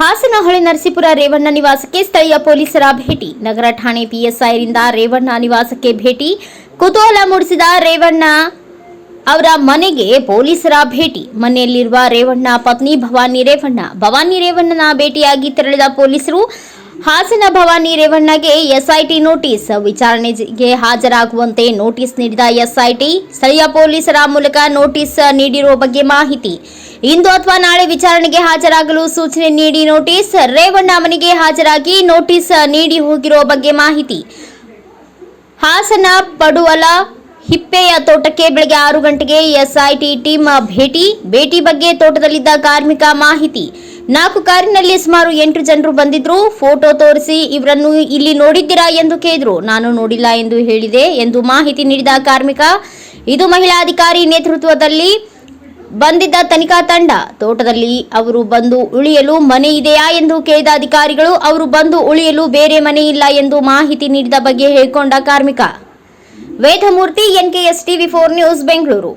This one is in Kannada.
ಹಾಸನಹೊಳೆ ನರಸೀಪುರ ರೇವಣ್ಣ ನಿವಾಸಕ್ಕೆ ಸ್ಥಳೀಯ ಪೊಲೀಸರ ಭೇಟಿ. ನಗರ ಠಾಣೆ ಪಿಎಸ್ಐರಿಂದ ರೇವಣ್ಣ ನಿವಾಸಕ್ಕೆ ಭೇಟಿ. ಕುತೂಹಲ ಮೂಡಿಸಿದ ರೇವಣ್ಣ ಅವರ ಮನೆಗೆ ಪೊಲೀಸರ ಭೇಟಿ. ಮನೆಯಲ್ಲಿರುವ ರೇವಣ್ಣ, ಪತ್ನಿ ಭವಾನಿ ರೇವಣ್ಣ, ಭವಾನಿ ರೇವಣ್ಣನ ಭೇಟಿಯಾಗಿ ತೆರಳಿದ ಪೊಲೀಸರು ಹಾಸನ ಭವಾನಿ ರೇವಣ್ಣಗೆ ಎಸ್ಐಟಿ ನೋಟಿಸ್. ವಿಚಾರಣೆಗೆ ಹಾಜರಾಗುವಂತೆ ನೋಟಿಸ್ ನೀಡಿದ ಎಸ್ಐಟಿ, ಸ್ಥಳೀಯ ಪೊಲೀಸರ ಮೂಲಕ ನೋಟಿಸ್ ನೀಡಿರುವ ಬಗ್ಗೆ ಮಾಹಿತಿ. ಇಂದು ಅಥವಾ ನಾಳೆ ವಿಚಾರಣೆಗೆ ಹಾಜರಾಗಲು ಸೂಚನೆ ನೀಡಿ ನೋಟಿಸ್. ರೇವಣ್ಣ ಮನೆಗೆ ಹಾಜರಾಗಿ ನೋಟಿಸ್ ನೀಡಿ ಹೋಗಿರುವ ಬಗ್ಗೆ ಮಾಹಿತಿ. ಹಾಸನ ಪಡುವಲ ಹಿಪ್ಪೆಯ ತೋಟಕ್ಕೆ ಬೆಳಗ್ಗೆ ಆರು ಗಂಟೆಗೆ ಎಸ್ಐಟಿ ಟೀಮ್ ಭೇಟಿ. ಭೇಟಿ ಬಗ್ಗೆ ತೋಟದಲ್ಲಿದ್ದ ಕಾರ್ಮಿಕ ಮಾಹಿತಿ. ನಾಲ್ಕು ಕಾರಿನಲ್ಲಿ ಸುಮಾರು ಎಂಟು ಜನರು ಬಂದಿದ್ರು. ಫೋಟೋ ತೋರಿಸಿ ಇವರನ್ನು ಇಲ್ಲಿ ನೋಡಿದ್ದೀರಾ ಎಂದು ಕೇಳಿದ್ರು. ನಾನು ನೋಡಿಲ್ಲ ಎಂದು ಹೇಳಿದೆ ಎಂದು ಮಾಹಿತಿ ನೀಡಿದ ಕಾರ್ಮಿಕ. ಇದು ಮಹಿಳಾ ಅಧಿಕಾರಿ ನೇತೃತ್ವದಲ್ಲಿ ಬಂದಿದ್ದ ತನಿಖಾ ತಂಡ. ತೋಟದಲ್ಲಿ ಅವರು ಬಂದು ಉಳಿಯಲು ಮನೆ ಇದೆಯಾ ಎಂದು ಕೇಳಿದ ಅಧಿಕಾರಿಗಳು, ಅವರು ಬಂದು ಉಳಿಯಲು ಬೇರೆ ಮನೆ ಇಲ್ಲ ಎಂದು ಮಾಹಿತಿ ನೀಡಿದ ಬಗ್ಗೆ ಹೇಳಿಕೊಂಡ ಕಾರ್ಮಿಕ. Vedamurthy, NKS TV four news, Bengaluru.